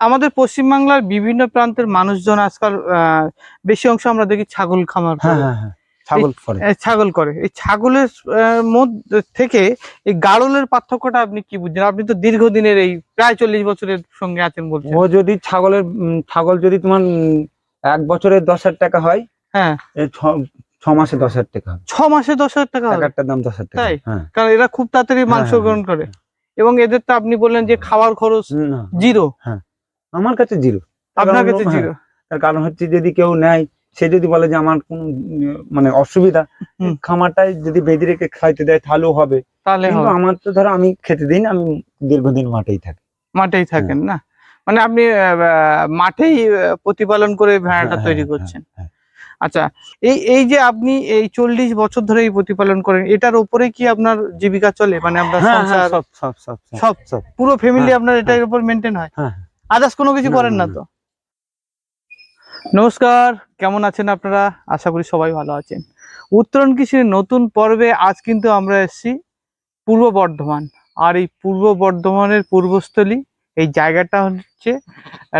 আমাদের পশ্চিমবাংলার বিভিন্ন প্রান্তের মানুষজন আজকাল বেশি অংশ আমরা দেখি ছাগল খামার হ্যাঁ। হ্যাঁ হ্যাঁ ছাগল করে। ছাগল করে। এই ছাগলের মধ্যে থেকে এই গাড়লের পার্থক্যটা আপনি কি বুঝছেন? আপনি তো দীর্ঘদিনের এই প্রায় চল্লিশ বছরের সঙ্গে আছেন বলছেন। ও যদি ছাগলের ছাগল যদি তোমার এক বছরে দশ হাজার টাকা হয় হ্যাঁ। ছ- মাসে দশ হাজার টাকা ছ মাসে দশ হাজার টাকা এক হবে। দাম দশ হাজার টাকা কারণ এরা খুব তাড়াতাড়ি মাংস গ্রহণ করে। এবং এদের তো আপনি বললেন যে খাওয়ার খরচ জিরো। আমার কাছে জিরো। আপনার কাছে জিরো? তার কারণ হচ্ছে যদি কেউ নেয় সে যদি বলে যে আমার কোন মানে অসুবিধা। খামারটাই যদি বেঁধে রেখে খাইতে দেয় তাহলেও হবে। তাহলে কিন্তু আমার তো ধরো আমি খেতে দিই না আমি দীর্ঘদিন মাঠেই থাকি। মাঠেই থাকেন না? মানে আপনি মাঠেই প্রতিপালন করে ভেড়াটা হ্যাঁ, তৈরি হ্যাঁ, করছেন? হ্যাঁ, আচ্ছা এই এই যে আপনি এই চল্লিশ বছর ধরে এই প্রতিপালন করেন এটার উপরে কি আপনার জীবিকা চলে? মানে আপনার হ্যাঁ, হ্যাঁ, সংসার সব সব সব সব পুরো ফ্যামিলি হ্যাঁ, আপনার এটার উপর মেনটেন হয় হ্যাঁ, আদার্স কোনো কিছু করেন না, তো। নমস্কার কেমন আছেন আপনারা? আশা করি সবাই ভালো আছেন। উত্তরণ কৃষির নতুন পর্বে আজ কিন্তু আমরা এসেছি পূর্ব বর্ধমান। আর এই পূর্ব বর্ধমানের পূর্বস্থলী এই জায়গাটা হচ্ছে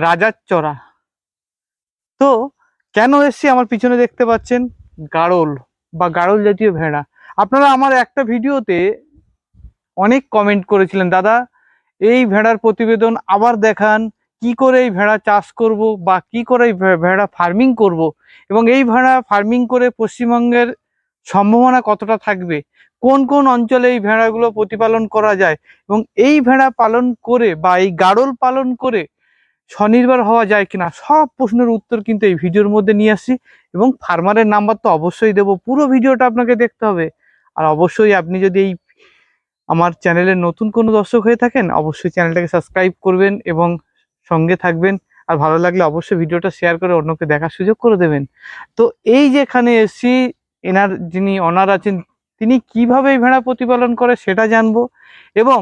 রাজার চড়া। তো কেন এসেছি? আমার পিছনে দেখতে পাচ্ছেন গাড়ল বা গাড়ল জাতীয় ভেড়া। আপনারা আমার একটা ভিডিওতে অনেক কমেন্ট করেছিলেন দাদা এই ভেড়ার প্রতিবেদন আবার দেখান কি করে এই ভেড়া চাষ করব বা কি করে এই ভেড়া ফার্মিং করব এবং এই ভেড়া ফার্মিং করে পশ্চিমবঙ্গের সম্ভাবনা কতটা থাকবে? কোন কোন অঞ্চলে এই ভেড়াগুলো প্রতিপালন করা যায়? এবং এই ভেড়া পালন করে বা এই গাড়ল পালন করে স্বনির্ভর হওয়া যায় কিনা? সব প্রশ্নের উত্তর কিন্তু এই ভিডিওর মধ্যে নিয়ে আসি এবং ফার্মারের নাম্বার তো অবশ্যই দেবো। পুরো ভিডিওটা আপনাকে দেখতে হবে। আর অবশ্যই আপনি যদি এই আমার চ্যানেলের নতুন কোনো দর্শক হয়ে থাকেন, অবশ্যই চ্যানেলটাকে সাবস্ক্রাইব করবেন এবং সঙ্গে থাকবেন। আর ভালো লাগলে অবশ্যই ভিডিওটা শেয়ার করে অন্যকে দেখার সুযোগ করে দেবেন। তো এই যেখানে এসছি, এনার যিনি অনার আছেন, তিনি কীভাবে এই ভেড়া প্রতিপালন করে সেটা জানব। এবং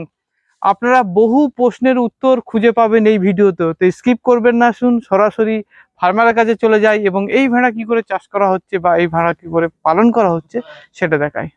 আপনারা বহু প্রশ্নের উত্তর খুঁজে পাবেন এই ভিডিওতে। তো স্কিপ করবেন না, শুন, সরাসরি ফার্মারের কাছে চলে যাই এবং এই ভেড়া কি করে চাষ করা হচ্ছে বা এই ভেড়া কি করে পালন করা হচ্ছে সেটা দেখাই।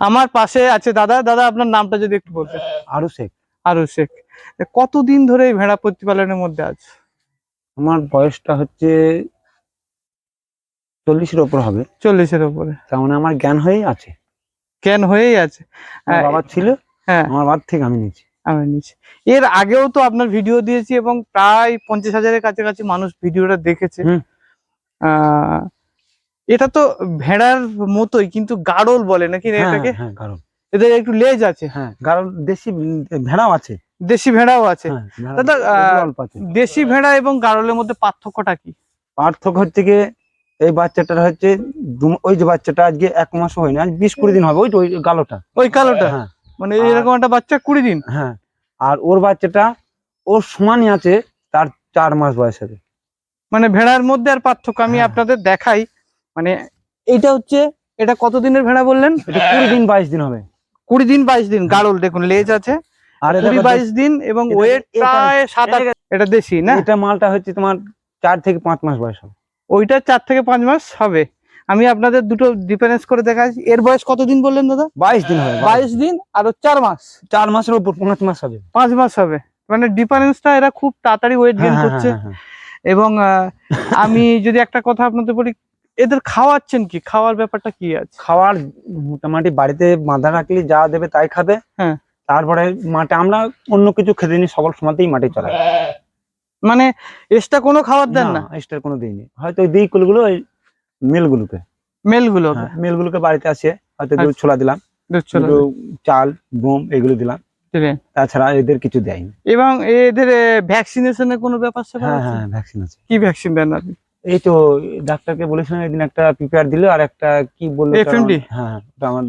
আমার পাশে আছে দাদা। দাদা আপনার নামটা যদি একটু বলতেন। আরও শেখ। আরু শেখ। কতদিন ধরে এই ভেড়া প্রতিপালনের মধ্যে আছে? আমার বয়সটা হচ্ছে চল্লিশের ওপর হবে। চল্লিশের উপরে তার মানে আমার জ্ঞান হয়েই আছে। জ্ঞান হয়েই আছে। আমার হ্যাঁ, বাবার ছিল হ্যাঁ। আমার বাবার থেকে আমি নিয়েছি। আমি নিচ্ছি এর আগেও তো আপনার ভিডিও দিয়েছি এবং প্রায় পঞ্চাশ হাজারের কাছাকাছি মানুষ ভিডিওটা দেখেছে। আহ, এটা তো ভেড়ার মতোই কিন্তু গাড়ল বলে নাকি হ্যাঁ এটাকে? হ্যাঁ এদের একটু লেজ আছে। হ্যাঁ দেশি ভেড়াও আছে। দেশি ভেড়াও আছে। হ্যাঁ, দাদা। দেশি ভেড়া এবং গাড়লের মধ্যে পার্থক্যটা কি? পার্থক্য হচ্ছে গিয়ে এই বাচ্চাটার হচ্ছে ওই যে বাচ্চাটা আজকে এক মাস হয়নি আজ বিশ কুড়ি দিন হবে ওই ওই গালোটা। ওই কালোটা হ্যাঁ। মানে এরকম একটা বাচ্চা কুড়ি দিন? হ্যাঁ আর ওর বাচ্চাটা ওর সমানই আছে তার চার মাস বয়স হবে। মানে ভেড়ার মধ্যে আর পার্থক্য আমি। আপনাদের দেখাই। মানে এইটা হচ্ছে এটা কতদিনের ভেড়া বললেন? এটা কুড়ি দিন বাইশ দিন হবে। কুড়ি দিন বাইশ দিন গাড়ল দেখুন লেজ আছে। আর কুড়ি বাইশ দিন এবং এটা- ওয়েট প্রায় সাত এটা দেশি না? এটা মালটা হচ্ছে তোমার চার থেকে পাঁচ মাস বয়স হবে। ওইটা চার থেকে পাঁচ মাস হবে। আমি আপনাদের দুটো ডিফারেন্স করে দেখাচ্ছি। এর বয়স কতদিন বললেন দাদা? বাইশ দিন হবে বাইশ দিন আর চার মাস। চার মাসের উপর পাঁচ মাস হবে। পাঁচ মাস হবে। মানে ডিফারেন্সটা এরা খুব তাড়াতাড়ি ওয়েট গেইন হ্যাঁ, হ্যাঁ, করছে। হ্যাঁ। এবং আহ, আমি যদি একটা কথা আপনাদের বলি এদের খাওয়াচ্ছেন কি? খাওয়ার ব্যাপারটা কি আছে? খাওয়ার মোটামুটি বাড়িতে বাঁধা রাখলে যা দেবে তাই খাবে। হ্যাঁ। তারপরে মাঠে আমরা অন্য কিছু খেতে নি সকল সময়তেই মাঠে চলে মানে এক্সট্রা কোনো খাবার দেন না? এক্সট্রা কোনো দিইনি হয়তো দিই কুলগুলো ওই মিলগুলোকে। মেলগুলো হ্যাঁ, মেলগুলোকে বাড়িতে আসে হয়তো দুধ আচ্ছা। ছোলা দিলাম চাল গম এগুলো দিলাম। তাছাড়া এদের কিছু দেয়নি। এবং এদের ভ্যাকসিনেশনের কোনো ব্যাপার হ্যাঁ? হ্যাঁ ভ্যাকসিন আছে কি ভ্যাকসিন দেন আপনি? এই তো ডাক্তারকে বলেছিলাম একদিন একটা প্রিপেয়ার দিল আর একটা কি বলল FMD? আমার- হ্যাঁ আমার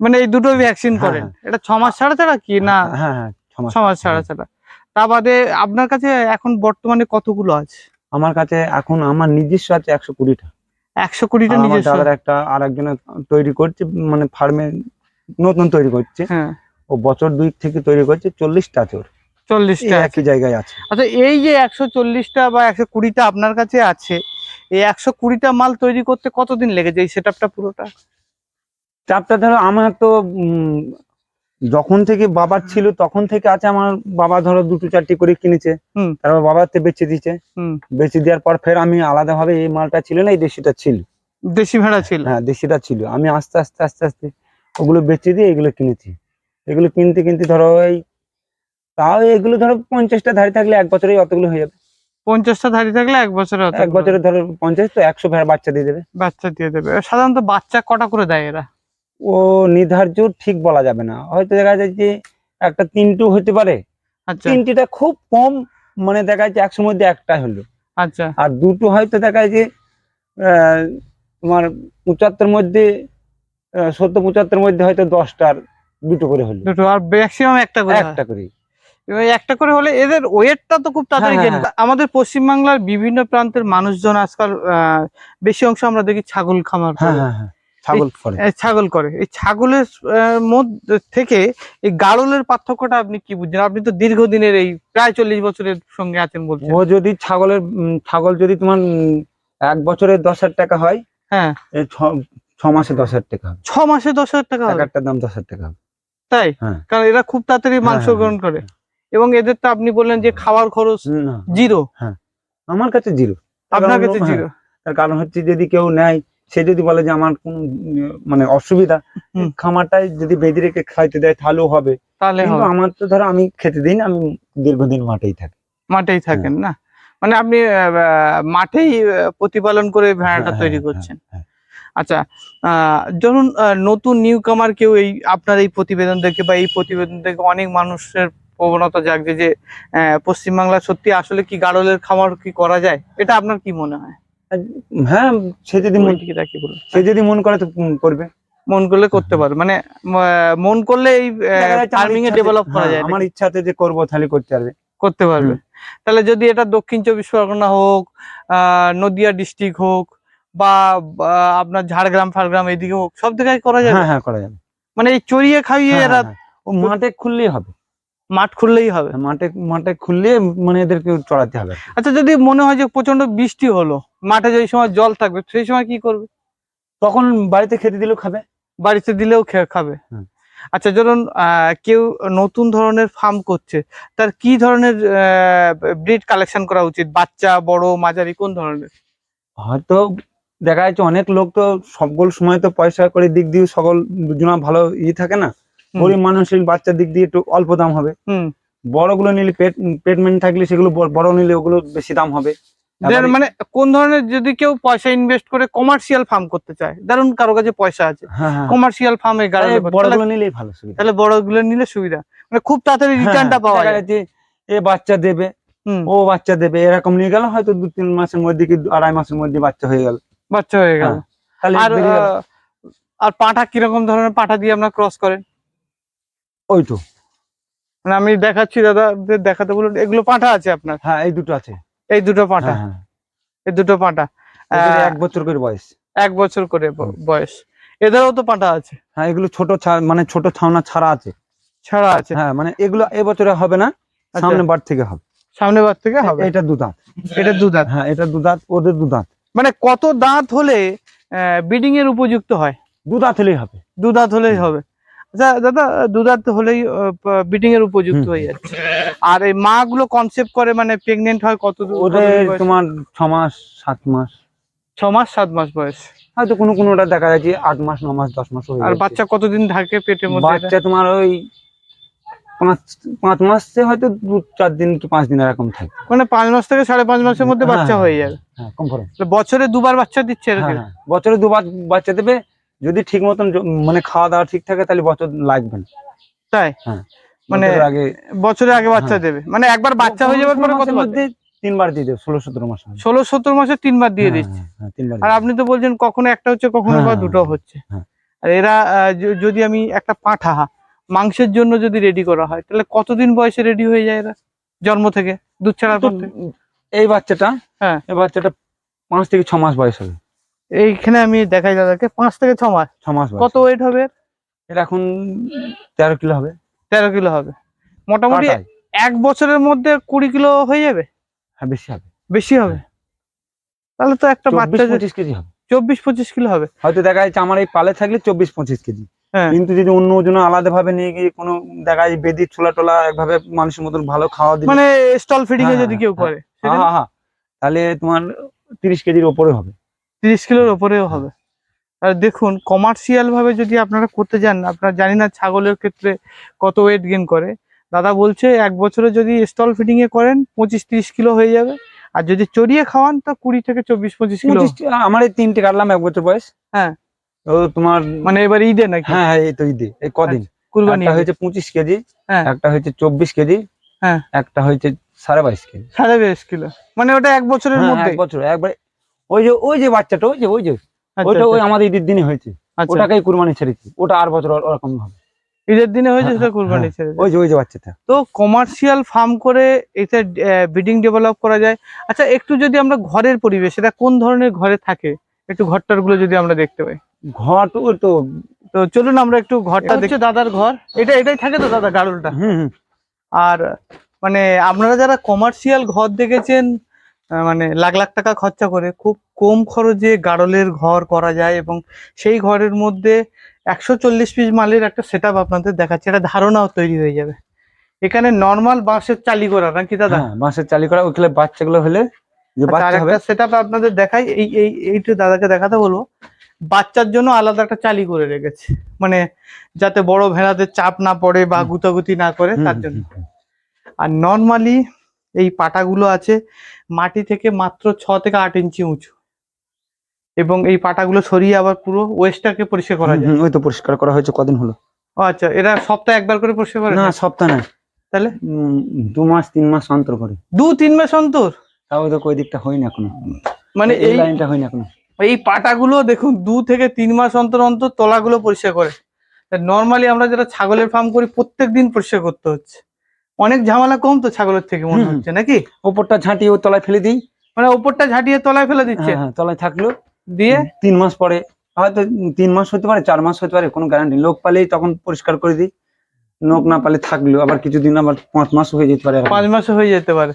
মানে এই দুটো ভ্যাকসিন হ্যাঁ, করেন? এটা ছ মাস ছাড়া ছাড়া কি? না? হ্যাঁ হ্যাঁ ছ মাস। ছাড়া ছাড়া। তা বাদে আপনার কাছে এখন বর্তমানে কতগুলো আছে? আমার কাছে এখন আমার নিজস্ব আছে একশো কুড়িটা। একশো কুড়িটা নিজস্ব? একটা আর একজনে তৈরি করছে মানে ফার্মে নতুন তৈরি করছে। হ্যাঁ। ও বছর দুই থেকে তৈরি করছে চল্লিশটা চোর। এই চল্লিশটা একই জায়গায় আছে। আচ্ছা এই যে একশো চল্লিশটা বা একশো কুড়িটা আপনার কাছে আছে এই একশো কুড়িটা মাল তৈরি করতে কতদিন লেগেছে? এই সেট পুরোটা? চাপটা ধরো আমার তো যখন থেকে বাবার ছিল তখন থেকে আছে আমার বাবা ধরো দুটো চারটি করে কিনেছে। তারপর বাবাতে বেচে দিয়েছে। হুম। বেচে দেওয়ার পর ফের আমি আলাদাভাবে এই মালটা ছিল না এই দেশিটা ছিল। দেশি ভেড়া ছিল? হ্যাঁ দেশিটা ছিল। আমি আস্তে আস্তে আস্তে আস্তে ওগুলো বেচে দিয়ে এগুলো কিনেছি। এগুলো কিনতে কিনতে ধরো এই তাও এগুলো ধরো পঞ্চাশটা ধারে থাকলে এক বছরেই অতগুলো হয়ে যাবে। পঞ্চাশটা ধারি থাকলে এক বছরে এক বছরে ধরো পঞ্চাশ তো একশো ভেড়া বাচ্চা দিয়ে দেবে। বাচ্চা দিয়ে দেবে। সাধারণত বাচ্চা কটা করে দেয় এরা? ও নির্ধার্য ঠিক বলা যাবে না। হয়তো দেখা যায় যে একটা তিনটু হতে পারে। আচ্ছা। তিনটিটা খুব কম মানে দেখা যাচ্ছে একশোর মধ্যে একটা হলো। আচ্ছা। আর দুটো হয়তো দেখা যায় যে তোমার পঁচাত্তর মধ্যে সত্তর পঁচাত্তর মধ্যে হয়তো দশটার দুটো করে হলো। দুটো আর ম্যাক্সিমাম একটা করে একটা করে এবার একটা করে হলে এদের ওয়েটটা তো খুব তাড়াতাড়ি হ্যাঁ, আমাদের পশ্চিমবাংলার বিভিন্ন প্রান্তের মানুষজন আজকাল বেশি অংশ আমরা দেখি ছাগল খামার হ্যাঁ। হ্যাঁ হ্যাঁ ছাগল করে। ছাগল করে। এই ছাগলের মধ্যে থেকে এই গাড়লের পার্থক্যটা আপনি কি বুঝছেন? আপনি তো দীর্ঘদিনের এই প্রায় চল্লিশ বছরের সঙ্গে আছেন বলছেন। ও যদি ছাগলের ছাগল যদি তোমার এক বছরে দশ হাজার টাকা হয় হ্যাঁ। ছ মাসে দশ হাজার টাকা ছ মাসে দশ হাজার টাকা এক একটা দাম দশ হাজার টাকা তাই? হ্যাঁ। কারণ এরা খুব তাড়াতাড়ি হ্যাঁ, মাংস হ্যাঁ, গ্রহণ করে। হ্যাঁ। এবং এদের তো আপনি বললেন যে খাওয়ার খরচ জিরো। হ্যাঁ। আমার কাছে জিরো। আপনার কাছে হ্যাঁ, জিরো। তার কারণ হচ্ছে যদি কেউ নেয় সে যদি বলে যে আমার কোন মানে অসুবিধা। খামারটাই যদি বেঁধে রেখে খাইতে দেয় তাহলেও হবে। তাহলে কিন্তু আমার তো ধরো আমি খেতে দিই না আমি দীর্ঘদিন মাঠেই থাকি। মাঠেই থাকেন না? মানে আপনি মাঠেই প্রতিপালন করে ভেড়াটা হ্যাঁ, তৈরি হ্যাঁ, করছেন। হ্যাঁ, আচ্ছা আহ, ধরুন নতুন নিউ কামার কেউ এই আপনার এই প্রতিবেদন দেখে বা এই প্রতিবেদন থেকে অনেক মানুষের প্রবণতা জাগছে যে পশ্চিমবাংলা সত্যি আসলে কি গাড়লের খামার কি করা যায়? এটা আপনার কি মনে হয়? হ্যাঁ সে যদি মন তাকিয়ে বলুন। সে যদি মন করে তো করবে। মন করলে করতে পারবে। মানে মন করলে এই ফার্মিং এ ডেভেলপ করা হ্যাঁ, যায় আমার ইচ্ছাতে যে করব তাহলে করতে পারবে। করতে পারবে। তাহলে যদি এটা দক্ষিণ চব্বিশ পরগনা হোক আহ নদিয়া ডিস্ট্রিক্ট হোক বা আপনার ঝাড়গ্রাম ফাড়গ্রাম এদিকে হোক সব জায়গায় করা যাবে? হ্যাঁ হ্যাঁ করা যাবে। মানে এই চড়িয়ে খাইয়ে হ্যাঁ, এরা হ্যাঁ, হ্যাঁ। মাঠে খুললেই হবে। মাঠ খুললেই হবে। মাঠে মাঠে খুললে মানে এদেরকে চড়াতে হবে। আচ্ছা যদি মনে হয় যে প্রচণ্ড বৃষ্টি হলো মাঠে যেই সময় জল থাকবে সেই সময় কি করবে? তখন বাড়িতে খেতে দিলেও খাবে। বাড়িতে দিলেও খাবে। হুম। আচ্ছা ধরুন আহ, কেউ নতুন ধরনের ফার্ম করছে তার কি ধরনের ব্রিড কালেকশন করা উচিত? বাচ্চা বড় মাঝারি কোন ধরনের? হয়তো দেখা যাচ্ছে অনেক লোক তো সকল সময় তো পয়সা করে দিক দিয়ে সকল দুজনা ভালো ই থাকে না। গরিব মানুষের বাচ্চার দিক দিয়ে একটু অল্প দাম হবে। হুম। বড়গুলো নিলে পেট পেটমেন্ট থাকলে সেগুলো বড়- বড় নিলে ওগুলো বেশি দাম হবে। মানে কোন ধরনের যদি কেউ পয়সা ইনভেস্ট করে কমার্শিয়াল ফার্ম করতে চায় ধরুন কারও কাছে পয়সা আছে হ্যাঁ হ্যাঁ। কমার্শিয়াল ফার্মে বড়গুলো নিলেই ভালো সুবিধা। তাহলে বড়গুলো নিলে সুবিধা। মানে খুব তাড়াতাড়ি রিটার্নটা হ্যাঁ, পাওয়া যায়। এ বাচ্চা দেবে ও বাচ্চা দেবে এরকম নিয়ে গেল হয়তো দু তিন মাসের মধ্যে কি আড়াই মাসের মধ্যে বাচ্চা হয়ে গেল। বাচ্চা হয়ে গেল। হ্যাঁ, তাহলে আর আর পাঠা কীরকম ধরনের পাঠা দিয়ে আপনার ক্রস করেন? ওই তো মানে আমি দেখাচ্ছি দাদা দেখাতে বলুন এগুলো পাঠা আছে আপনার? হ্যাঁ এই দুটো আছে। এই দুটো পাঠা? হ্যাঁ, হ্যাঁ। এই দুটো পাঠা। এক বছর করে বয়স। এক বছর করে বয়স। এদেরও তো পাঠা আছে? হ্যাঁ এগুলো ছোট মানে ছোট ছাওনা ছাড়া আছে। ছাড়া আছে? হ্যাঁ মানে এগুলো এবছরে হবে না আচ্ছা, সামনে বার থেকে হবে। সামনে বার থেকে হবে? এটা দুদাঁত এটা দুধাত হ্যাঁ এটা দুদাঁত ওদের দুদাঁত মানে কত দাঁত হলে ব্রিডিং এর উপযুক্ত হয়? দুদাঁত হলেই হবে। দুধাত হলেই হবে। দাদা দুধাত হলেই ব্রিডিং এর উপযুক্ত হয়ে যাচ্ছে। আর এই মা গুলো কনসেপ্ট করে মানে প্রেগনেন্ট হয় কত ওদের তোমার ছ মাস সাত মাস। ছ মাস সাত মাস বয়স। হয়তো কোনো কোনোটা দেখা যাচ্ছে আট মাস ন মাস দশ মাস আর বাচ্চা কতদিন থাকে পেটের মধ্যে? বাচ্চা তোমার ওই পাঁচ পাঁচ মাসে হয়তো দু চার দিন কি পাঁচ দিন এরকম থাকে। মানে পাঁচ মাস থেকে সাড়ে পাঁচ মাসের মধ্যে বাচ্চা হ্যাঁ, হয়ে যাবে। হ্যাঁ কনফার্ম বছরে দুবার বাচ্চা দিচ্ছে হ্যাঁ হ্যাঁ। বছরে দুবার বাচ্চা দেবে যদি ঠিক মতন মানে খাওয়া দাওয়া ঠিক থাকে তাহলে বছর লাগবে না। তাই? হ্যাঁ। মানে বছরের আগে বছরে আগে বাচ্চা হ্যাঁ। দেবে। মানে একবার বাচ্চা হয়ে যাওয়ার পরে কত মধ্যে তিনবার দিয়ে দেবে ষোলো সতেরো মাস ষোলো সত্তর মাসে তিনবার দিয়ে দিচ্ছে। হ্যাঁ আর আপনি তো বলছেন কখনো একটা হচ্ছে কখনো বা দুটো হচ্ছে। আর এরা যদি আমি একটা পাঁঠা মাংসের জন্য যদি রেডি করা হয় তাহলে কতদিন বয়সে রেডি হয়ে যায় এরা? জন্ম থেকে দুধ ছাড়ার পর এই বাচ্চাটা হ্যাঁ। এই বাচ্চাটা পাঁচ থেকে ছ মাস বয়স হবে। এইখানে আমি দেখাই দাদাকে পাঁচ থেকে ছ মাস। ছ মাস কত ওয়েট হবে? এটা এখন তেরো কিলো হবে। তেরো কিলো হবে। মোটামুটি এক বছরের মধ্যে কুড়ি কিলো হয়ে যাবে? হ্যাঁ বেশি হবে। বেশি হবে? তাহলে তো একটা বাচ্চা পঁচিশ কেজি হবে। চব্বিশ পঁচিশ কিলো হবে। হয়তো দেখা যাচ্ছে আমার এই পালে থাকলে চব্বিশ পঁচিশ কেজি। হ্যাঁ। কিন্তু যদি অন্য ওজন আলাদা ভাবে নিয়ে গিয়ে কোনো দেখা যায় বেদি ছোলা টোলা একভাবে মানুষের মতন ভালো খাওয়া দিলে মানে স্টল ফিডিং এ হ্যাঁ, যদি কেউ হ্যাঁ, করে হ্যাঁ, হ্যাঁ, হ্যাঁ। তাহলে তোমার তিরিশ কেজির ওপরে হবে। তিরিশ কিলোর ওপরেও হবে। আর দেখুন কমার্শিয়াল ভাবে যদি আপনারা করতে যান আপনারা জানি না ছাগলের ক্ষেত্রে কত ওয়েট গেইন করে। দাদা বলছে এক বছরে যদি স্টল এ করেন পঁচিশ তিরিশ কিলো হয়ে যাবে। আর যদি চড়িয়ে খাওয়ান তো কুড়ি থেকে চব্বিশ পঁচিশ কিলো। আমার এই তিনটে কাটলাম এক বছর বয়স। হ্যাঁ। ও তোমার মানে এবার ঈদে নাকি? হ্যাঁ হ্যাঁ এই তো ঈদে এই কদিন। কুরবানি হয়েছে পঁচিশ কেজি হ্যাঁ। একটা হয়েছে চব্বিশ কেজি হ্যাঁ। একটা হয়েছে সাড়ে বাইশ কেজি। সাড়ে বাইশ কিলো। মানে ওটা এক বছরের হ্যাঁ, মধ্যে। এক বছর একবার ওই যে ওই যে বাচ্চাটা ওই যে ওই যে আচ্ছা, ওইটা ওই আচ্ছা, আমাদের ঈদের দিনে হয়েছে। আচ্ছা। ওটাকেই কুরবানি ছেড়েছি। ওটা আর বছর ওরকম হবে। ঈদের দিনে হয়েছে হ্যাঁ, সেটা কুরবানি হ্যাঁ। ছেড়ে ওই যে ওই যে বাচ্চাটা। তো কমার্শিয়াল ফার্ম করে এতে ব্রিডিং ডেভেলপ করা যায়। আচ্ছা একটু যদি আমরা ঘরের পরিবেশ এটা কোন ধরনের ঘরে থাকে? একটু ঘরটারগুলো যদি আমরা দেখতে পাই। ঘর তো তো তো চলুন আমরা একটু ঘরটা দেখছি দাদার ঘর। এটা এটাই থাকে তো দাদা গাড়লটা আর মানে আপনারা যারা কমার্শিয়াল ঘর দেখেছেন মানে লাখ লাখ টাকা খরচা করে খুব কম খরচে গাড়লের ঘর করা যায় এবং সেই ঘরের মধ্যে একশো চল্লিশ পিস মালের একটা সেট আপনাদের দেখাচ্ছে। একটা ধারণাও তৈরি হয়ে যাবে। এখানে নর্মাল বাঁশের চালি করা নাকি দাদা? হ্যাঁ বাঁশের চালি করা ওইখানে বাচ্চাগুলো হলে যে আচ্ছা, বাচ্চা হবে আরেকটা সেট আপনাদের দেখাই। এই এই এইটু দাদাকে দেখাতে বলব বাচ্চার জন্য আলাদা একটা চালি করে রেখেছে। মানে যাতে বড় ভেড়াদের চাপ না পড়ে বা। গুতাগুতি না করে তার জন্য। আর নর্মালি এই পাটাগুলো আছে মাটি থেকে মাত্র ছ থেকে আট ইঞ্চি উঁচু। এবং এই পাটাগুলো সরিয়ে আবার পুরো ওয়েস্টটাকে পরিষ্কার করা যায়। ওই তো পরিষ্কার করা হয়েছে কদিন হলো। আচ্ছা এরা সপ্তাহে একবার করে পরিষ্কার করে না না সপ্তাহ না তাহলে? দু মাস তিন মাস অন্তর করে। দু তিন মাস অন্তর? তাও তো ওই দিকটা হয়নি এখনও। মানে এই লাইনটা না এখনও। এই পাটাগুলো দেখুন দু থেকে তিন মাস অন্তর অন্তর তলাগুলো পরিষ্কার করে। নর্মালি আমরা যারা ছাগলের ফার্ম করি প্রত্যেক দিন পরিষ্কার করতে হচ্ছে। অনেক ঝামেলা কম তো ছাগলের থেকে মনে হচ্ছে নাকি? ওপরটা ঝাঁটিয়ে ও তলায় ফেলে দিই। মানে ওপরটা ঝাঁটিয়ে তলায় ফেলে দিচ্ছে? হ্যাঁ, হ্যাঁ, তলায় থাকল। দিয়ে? তিন মাস পরে হয়তো তিন মাস হতে পারে চার মাস হতে পারে কোনো গ্যারান্টি লোক পালেই তখন পরিষ্কার করে দিই। লোক না পালে থাকল আবার কিছুদিন আবার পাঁচ মাস হয়ে যেতে পারে পাঁচ মাসে হয়ে যেতে পারে।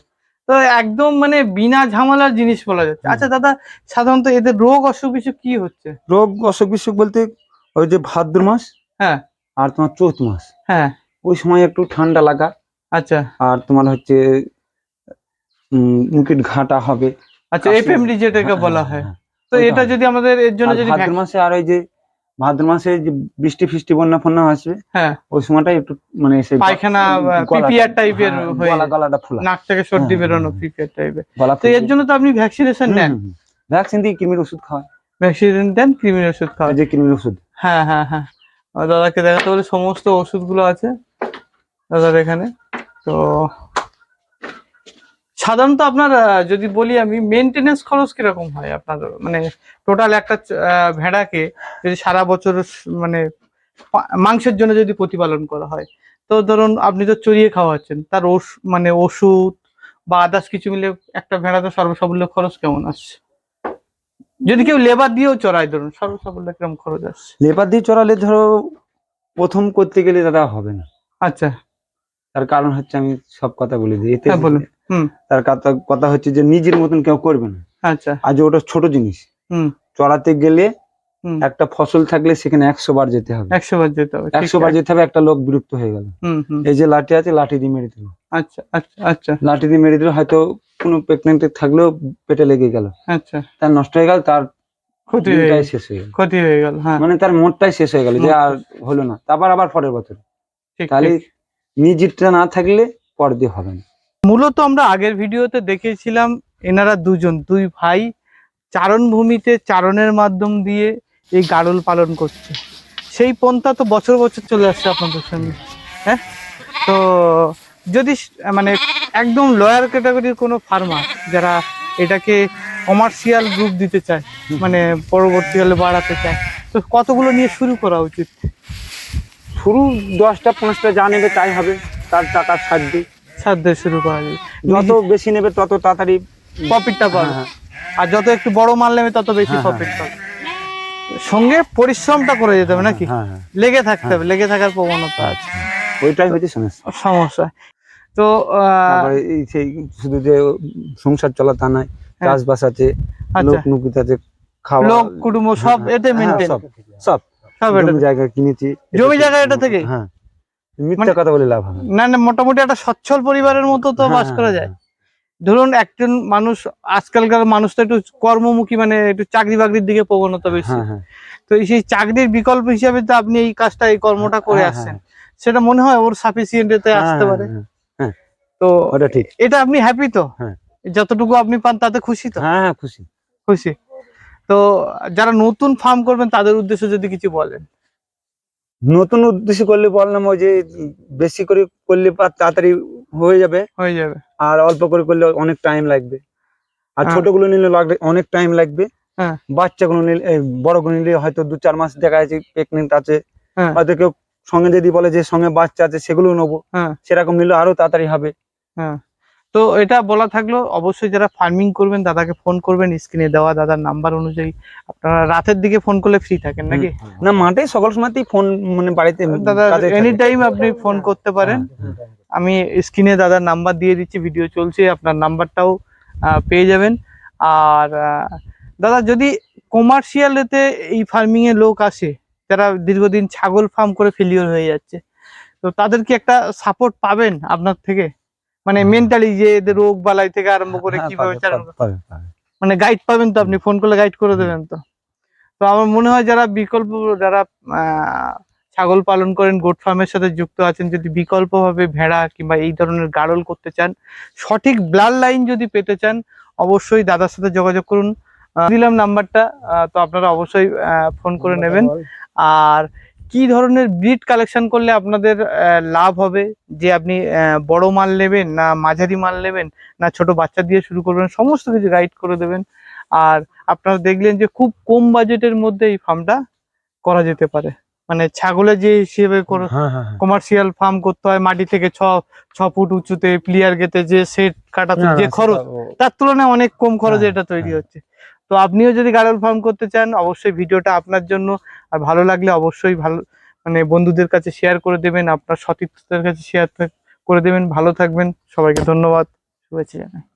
তো একদম মানে বিনা ঝামেলার জিনিস বলা যাচ্ছে। আচ্ছা দাদা সাধারণত এদের রোগ অসুখ বিসুখ কি হচ্ছে? রোগ অসুখ বিসুখ বলতে ওই যে ভাদ্র মাস হ্যাঁ। আর তোমার চৈত মাস। হ্যাঁ। ওই সময় একটু ঠান্ডা লাগা। আচ্ছা। আর তোমার হচ্ছে মুখের ঘাটা হবে। আচ্ছা এফএমডি যেটাকে হ্যাঁ, বলা হ্যাঁ, হয়। হ্যাঁ। তো এটা যদি আমাদের এর জন্য যদি ভাদ্র মাসে আর ওই যে ভাদ্র মাসে যে বৃষ্টি ফিষ্টি বন্যা ফন্যা আসবে হ্যাঁ। ওই সময়টা একটু মানে সেই পায়খানা পিপিআর টাইপের হ্যাঁ, গলা গলাটা ফোলা। নাক থেকে সর্দি বেরোনো। পিপিআর টাইপের তো এর জন্য তো আপনি ভ্যাকসিনেশন নেন। ভ্যাকসিন দিয়ে কৃমির ওষুধ খাওয়ায়। ভ্যাকসিন দেন কৃমির ওষুধ খাওয়ান ওই যে কৃমির ওষুধ। হ্যাঁ হ্যাঁ হ্যাঁ। দাদাকে দেখাতে বলে সমস্ত ওষুধগুলো আছে। দাদার এখানে। তো সাধারণত আপনার যদি বলি আমি মেনটেনেন্স খরচ কীরকম হয় আপনার? মানে টোটাল একটা ভেড়াকে যদি সারা বছর মানে মাংসের জন্য যদি প্রতিপালন করা হয় তো ধরুন আপনি তো চড়িয়ে খাওয়াচ্ছেন তার ওষ মানে ওষুধ বা আদার্স কিছু মিলে একটা ভেড়াতে সর্বসাবল্য খরচ কেমন আসছে? যদি কেউ লেবার দিয়েও চড়ায় ধরুন সর্বসাবল্য কীরকম খরচ আসছে? লেবার দিয়ে চড়ালে ধরো প্রথম করতে গেলে দাদা হবে না। আচ্ছা। তার কারণ হচ্ছে আমি সব কথা বলে দিই। এতে হ্যাঁ। তার কথা কথা হচ্ছে যে নিজের মতন কেউ করবে না। আচ্ছা। আজ ওটা ছোট জিনিস। হুম। চড়াতে গেলে একটা ফসল থাকলে সেখানে একশো বার যেতে হবে। একশো বার যেতে হবে একশো বার যেতে হবে একটা লোক বিরক্ত হয়ে গেল। এই যে লাঠি আছে লাঠি দিয়ে মেরে দিল। আচ্ছা আচ্ছা আচ্ছা। লাঠি দিয়ে মেরে দিল হয়তো কোনো প্রেগনেন্ট থাকলেও পেটে লেগে গেল। আচ্ছা। তার নষ্ট হয়ে গেল তার ক্ষতি শেষ হয়ে গেল। ক্ষতি হয়ে গেল হ্যাঁ। মানে তার মোটটাই শেষ হয়ে গেল যে আর হলো না। তারপর আবার পরের বছর। তাহলে নিজেরটা না থাকলে পর দিয়ে হবে না। মূলত আমরা আগের ভিডিওতে দেখেছিলাম এনারা দুজন দুই ভাই চারণ ভূমিতে চারণের মাধ্যম দিয়ে এই গাড়ল পালন করছে। সেই পন্থা তো বছর বছর চলে আসছে আপনাদের সঙ্গে হ্যাঁ? তো যদি মানে একদম লয়ার ক্যাটাগরির কোনো ফার্মার যারা এটাকে কমার্শিয়াল রূপ দিতে চায় মানে পরবর্তীকালে বাড়াতে চায় তো কতগুলো নিয়ে শুরু করা উচিত? শুরু দশটা পাঁচটা যা নেবে তাই হবে তার টাকার সাধ্য সাধ্যে শুরু করা যায়। যত বেশি নেবে তত তাড়াতাড়ি প্রফিটটা পাবে। হ্যাঁ, আর যত একটু বড় মাল নেবে তত বেশি হ্যাঁ, প্রফিট পাবে। সঙ্গে পরিশ্রমটা করে যেতে হবে নাকি? হ্যাঁ হ্যাঁ। লেগে থাকতে হবে লেগে থাকার প্রবণতা। আছে আচ্ছা ওইটাই হচ্ছে সমস্যা। সমস্যা। তো এই সেই শুধু যে সংসার চলা তা নয় হ্যাঁ। চাষবাস আছে আচ্ছা। লোক নুকিত আছে খাওয়া লোক কুটুম্ব সব হ্যাঁ, এতে হ্যাঁ, মেনটেন সব। জায়গা কিনেছি জমি জায়গা এটা থেকে? হ্যাঁ। মিথ্যা মানে- কথা বলে লাভ হবে না। না না মোটামুটি একটা সচ্ছল পরিবারের মতো তো হ্যাঁ, বাস করা হ্যাঁ, যায়। ধরুন একজন মানুষ আজকালকার মানুষ তো একটু কর্মমুখী মানে একটু চাকরি বাকরির দিকে প্রবণতা বেশি। তো এই সেই চাকরির বিকল্প হিসাবে তো আপনি এই কাজটা এই কর্মটা করে আসছেন। সেটা মনে হয় ওর সাফিসিয়েন্ট এতে হ্যাঁ, আসতে পারে? তো ওটা ঠিক। এটা আপনি হ্যাপি তো? হ্যাঁ। যতটুকু আপনি পান তাতে খুশি তো? হ্যাঁ খুশি। খুশি? তো যারা নতুন ফার্ম করবেন তাদের উদ্দেশ্যে যদি কিছু বলেন। নতুন উদ্দেশ্য করলে বললাম ওই যে বেশি করে করলে তাড়াতাড়ি হয়ে যাবে। হয়ে যাবে। আর অল্প করে করলে অনেক টাইম লাগবে। আর হ্যাঁ। ছোটগুলো নিলে অনেক টাইম লাগবে। হ্যাঁ। বাচ্চাগুলো নিলে এই বড়গুলো নিলে হয়তো দু চার মাস দেখা যাচ্ছে প্রেগনেন্ট আছে। হ্যাঁ। হয়তো কেউ সঙ্গে যদি বলে যে সঙ্গে বাচ্চা আছে সেগুলো নেব। সেরকম নিলে আরও তাড়াতাড়ি হবে। তো এটা বলা থাকল অবশ্যই যারা ফার্মিং করবেন দাদাকে ফোন করবেন স্ক্রিনে দেওয়া দাদার নাম্বার অনুযায়ী। আপনারা রাতের দিকে ফোন করলে ফ্রি থাকেন নাকি? না মাঠে সকল সময়তেই ফোন মানে বাড়িতে দাদা এনি টাইম আপনি ফোন করতে পারেন। হ্যাঁ, হ্যাঁ। আমি স্ক্রিনে দাদার নাম্বার দিয়ে দিচ্ছি ভিডিও চলছে আপনার নাম্বারটাও পেয়ে যাবেন। আর দাদা যদি কমার্শিয়াল এতে এই ফার্মিং এ লোক আসে যারা দীর্ঘদিন ছাগল ফার্ম করে ফেলিওর হয়ে যাচ্ছে তো তাদের কি একটা সাপোর্ট পাবেন আপনার থেকে? মানে মেন্টালি যে এদের রোগ বালাই থেকে আরম্ভ করে হ্যাঁ, কীভাবে চালানো। মানে গাইড পাবেন তো আপনি? ফোন করলে গাইড করে দেবেন তো। তো আমার মনে হয় যারা বিকল্প যারা ছাগল পালন করেন গোট ফার্মের সাথে যুক্ত আছেন যদি বিকল্পভাবে ভেড়া কিংবা এই ধরনের গাড়ল করতে চান সঠিক ব্লাড লাইন যদি পেতে চান অবশ্যই দাদার সাথে যোগাযোগ করুন। দিলাম নাম্বারটা তো আপনারা অবশ্যই ফোন করে নেবেন। আর কি ধরনের ব্রিড কালেকশন করলে আপনাদের লাভ হবে যে আপনি বড় মাল নেবেন না মাঝারি মাল নেবেন না ছোট বাচ্চা দিয়ে শুরু করবেন সমস্ত কিছু গাইড করে দেবেন আর আপনারা দেখলেন যে খুব কম বাজেটের মধ্যে এই ফার্মটা করা যেতে পারে মানে ছাগলের যে হিসেবে করে হ্যাঁ, হ্যাঁ, হ্যাঁ। কমার্শিয়াল ফার্ম করতে হয় মাটি থেকে ছ ছ ফুট উঁচুতে প্লিয়ার গেতে যে সেট কাটাতে যে খরচ তার তুলনায় অনেক কম খরচে হ্যাঁ, এটা তৈরি। হচ্ছে তো আপনিও যদি গাড়ল ফার্ম করতে চান, অবশ্যই ভিডিওটা আপনার জন্য। আর ভালো লাগলে অবশ্যই ভালো মানে বন্ধুদের কাছে শেয়ার করে দেবেন, আপনার সতীর্থদের কাছে শেয়ার করে দেবেন। ভালো থাকবেন। সবাইকে ধন্যবাদ। শুভেচ্ছা জানাই।